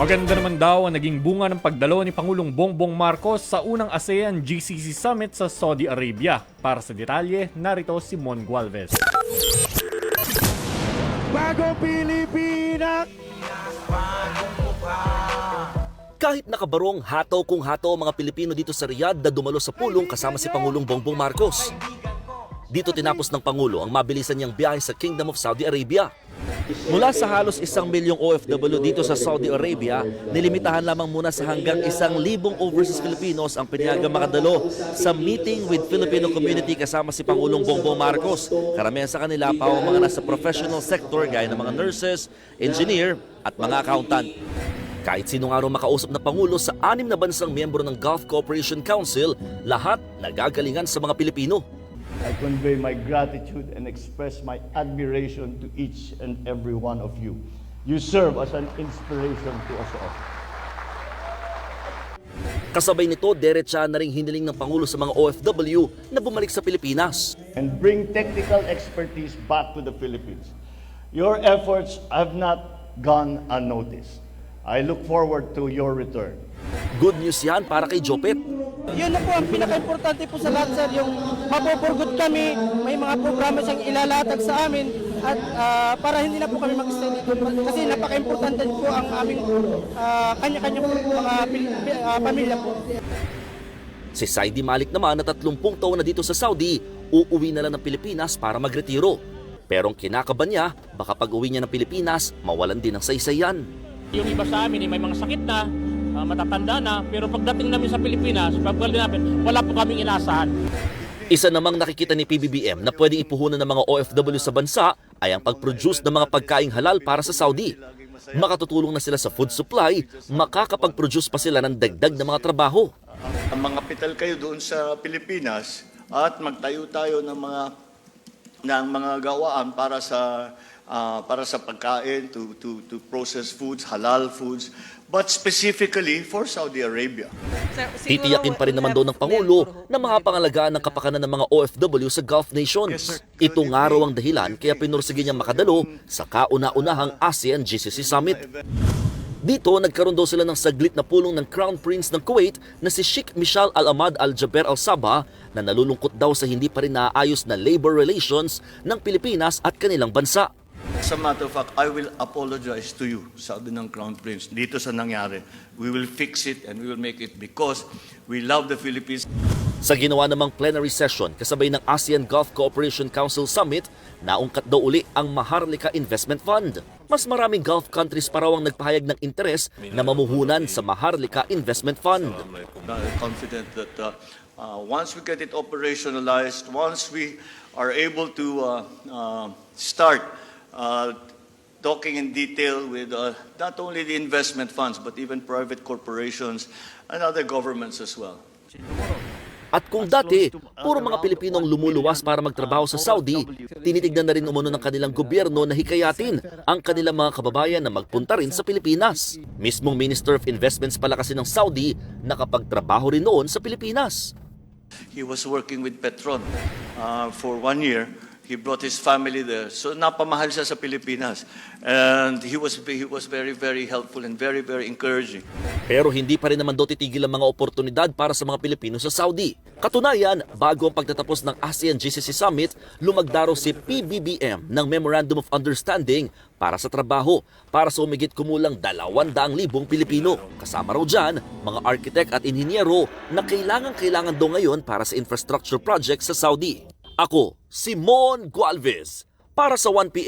Maganda naman daw ang naging bunga ng pagdalo ni Pangulong Bongbong Marcos sa unang ASEAN GCC Summit sa Saudi Arabia. Para sa detalye, narito si Mon Gualvez. Bagong Pilipinas! Kahit nakabarong hataw kung hataw ang mga Pilipino dito sa Riyadh na dumalo sa pulong kasama si Pangulong Bongbong Marcos. Dito tinapos ng Pangulo ang mabilisan niyang biyahe sa Kingdom of Saudi Arabia. Mula sa halos isang milyong OFW dito sa Saudi Arabia, nilimitahan lamang muna sa hanggang isang libong overseas Filipinos ang pinayagang makadalo sa meeting with Filipino community kasama si Pangulong Bongbong Marcos. Karamihan sa kanila pa ang mga nasa professional sector gaya ng mga nurses, engineer at mga accountant. Kahit sino nga makausap na Pangulo sa anim na bansang miyembro ng Gulf Cooperation Council, lahat nagagalingan sa mga Pilipino. I convey my gratitude and express my admiration to each and every one of you. You serve as an inspiration to us all. Kasabay nito, derecha na ring hiniling ng Pangulo sa mga OFW na bumalik sa Pilipinas. and bring technical expertise back to the Philippines. Your efforts have not gone unnoticed. I look forward to your return. Good news yan para kay Jopet. Yun na po ang pinaka-importante po sa lahat sir, yung mapupurgot kami, may mga programa siyang ilalatag sa amin at ah, para hindi na po kami mag-stay dito kasi napaka-importante po ang aming ah, kanya-kanya po mga ah, pamilya po. Si Saidi Malik naman na 30 taon na dito sa Saudi, uuwi na lang ng Pilipinas para magretiro. Pero ang kinakaban niya, baka pag uwi niya ng Pilipinas, mawalan din ng saysayan. Yung iba sa amin, eh, may mga sakit na, ah, matatanda na, pero pagdating namin sa Pilipinas, pagbalik namin, wala po kaming inasahan. Isa namang nakikita ni PBBM na pwedeng ipuhunan ng mga OFW sa bansa ay ang pag-produce ng mga pagkaing halal para sa Saudi. Makatutulong na sila sa food supply, makakapag-produce pa sila ng dagdag na mga trabaho. Ang mga pital kayo doon sa Pilipinas at magtayo tayo ng mga ng mga gawaan para sa ah, para sa pagkain to to to process foods, halal foods, but specifically for Saudi Arabia. Titiyakin pa rin naman daw ng Pangulo na mapangalagaan ng kapakanan ng mga OFW sa Gulf nations. Ito nga raw ang dahilan kaya pinursige niya makadalo sa kauna-unahang ASEAN GCC Summit. Dito, nagkaroon daw sila ng saglit na pulong ng Crown Prince ng Kuwait na si Sheikh Michal Al-Ahmad Al-Jaber Al-Sabah na nalulungkot daw sa hindi pa rin naayos na labor relations ng Pilipinas at kanilang bansa. As a matter of fact, I will apologize to you, sabi ng Crown Prince, dito sa nangyari. We will fix it and we will make it because we love the Philippines. Sa ginawa namang plenary session kasabay ng ASEAN Gulf Cooperation Council Summit, naungkat daw uli ang Maharlika Investment Fund. Mas maraming Gulf countries pa raw ang nagpahayag ng interes na mamuhunan sa Maharlika Investment Fund. Confident that uh, uh, once we get it operationalized, once we are able to uh, uh, start uh, talking in detail with uh, not only the investment funds, but even private corporations and other governments as well. At kung dati, puro mga Pilipino ang lumuluwas para magtrabaho sa Saudi, tinitignan na rin umano ng kanilang gobyerno na hikayatin ang kanilang mga kababayan na magpunta rin sa Pilipinas. Mismong Minister of Investments pala kasi ng Saudi nakapagtrabaho rin noon sa Pilipinas. He was working with Petron uh, for one year. He brought his family there. So napamahal siya sa Pilipinas. And he was, he was very, very helpful and very, very encouraging. Pero hindi pa rin naman daw titigil ang mga oportunidad para sa mga Pilipino sa Saudi. Katunayan, bago ang pagtatapos ng ASEAN GCC Summit, lumagdaro si PBBM ng Memorandum of Understanding para sa trabaho para sa umigit kumulang 200,000 Pilipino. Kasama raw dyan, mga arkitek at inhinyero na kailangan-kailangan daw ngayon para sa infrastructure project sa Saudi. Ako, Simon Gualvez, para sa 1PH.